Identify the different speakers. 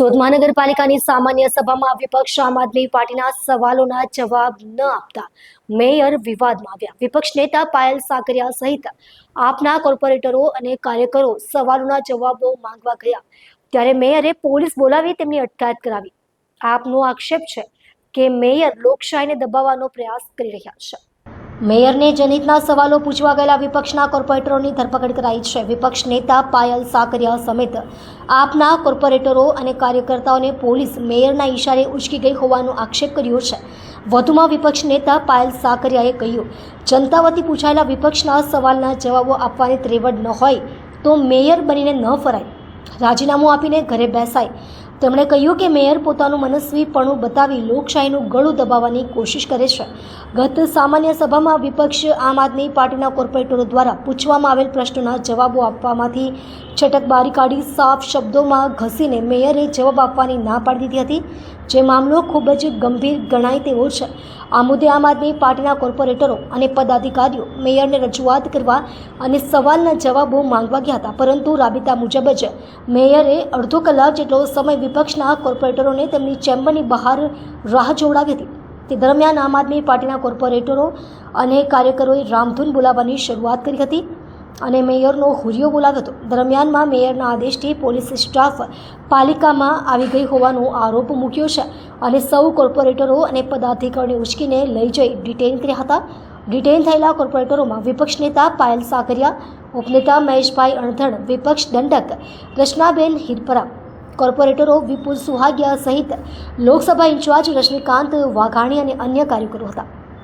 Speaker 1: સુરત મહાનગરપાલિકાની સામાન્ય સભામાં વિપક્ષ આમ આદમી પાર્ટીના સવાલોના જવાબ ન આપતા મેયર વિવાદમાં આવ્યા. વિપક્ષ નેતા પાયલ સાકરિયા સહિત આપના કોર્પોરેટરો અને કાર્યકરો સવાલોના જવાબો માંગવા ગયા. ત્યારે મેયરે પોલીસ બોલાવી તેમની અટકાયત કરાવી. આપનો આક્ષેપ છે કે મેયર લોકશાહીને દબાવવાનો પ્રયાસ કરી રહ્યા છે. મેયરને જનહિતના સવાલો પૂછવા ગયેલા વિપક્ષના કોર્પોરેટરોની ધરપકડ કરાઈ છે. વિપક્ષ નેતા પાયલ સાકરિયા સમેત આપના કોર્પોરેટરો અને કાર્યકર્તાઓને પોલીસ મેયરના ઈશારે ઉચકી ગઈ હોવાનો આક્ષેપ કર્યો છે. વધુમાં વિપક્ષ નેતા પાયલ સાકરિયાએ કહ્યું, જનતા વતી પૂછાયેલા વિપક્ષના સવાલના જવાબો આપવાની ત્રેવડ ન હોય તો મેયર બનીને ન ફરાય. રાજીનામું આપીને ઘરે બેસાય. તેમણે કહ્યું કે મેયર પોતાનું મનસ્વીપણું બતાવી લોકશાહીનું ગળું દબાવવાની કોશિશ કરે છે. ગત સામાન્ય સભામાં વિપક્ષ આમ આદમી પાર્ટીના કોર્પોરેટરો દ્વારા પૂછવામાં આવેલ પ્રશ્નોના જવાબો આપવામાંથી છટકબારી કાઢી સાફ શબ્દોમાં ઘસીને મેયરે જવાબ આપવાની ના પાડી દીધી હતી. જે મામલો ખૂબ જ ગંભીર ગણાય તેવો છે. આ મુદ્દે આમ આદમી પાર્ટીના કોર્પોરેટરો અને પદાધિકારીઓ મેયરને રજૂઆત કરવા અને સવાલના જવાબો માંગવા ગયા હતા. પરંતુ રાબેતા મુજબ જ મેયરે અડધો કલાક જેટલો સમય વિપક્ષના કોર્પોરેટરોને તેમની ચેમ્બરની બહાર રાહ જોડાવી હતી. તે દરમિયાન આમ આદમી પાર્ટીના કોર્પોરેટરો અને કાર્યકરોએ રામધૂન બોલાવવાની શરૂઆત કરી હતી. અને મેયરનો હુરિયો બોલાવ્યો હતો. દરમિયાનમાં મેયરના આદેશથી પોલીસ સ્ટાફ પાલિકામાં આવી ગઈ હોવાનો આરોપ મૂક્યો છે અને સૌ કોર્પોરેટરો અને પદાધિકારીઓને ઉચકીને લઈ જઈ ડિટેન કર્યા હતા. ડિટેન થયેલા કોર્પોરેટરોમાં વિપક્ષ નેતા પાયલ સાકરિયા ઉપનેતા મહેશભાઈ અણધણ વિપક્ષ દંડક રચનાબેન હિરપરા, કોર્પોરેટરો વિપુલ સુહાગિયા સહિત લોકસભા ઇન્ચાર્જ રજનીકાંત વાઘાણી અને અન્ય કાર્યકરો હતા.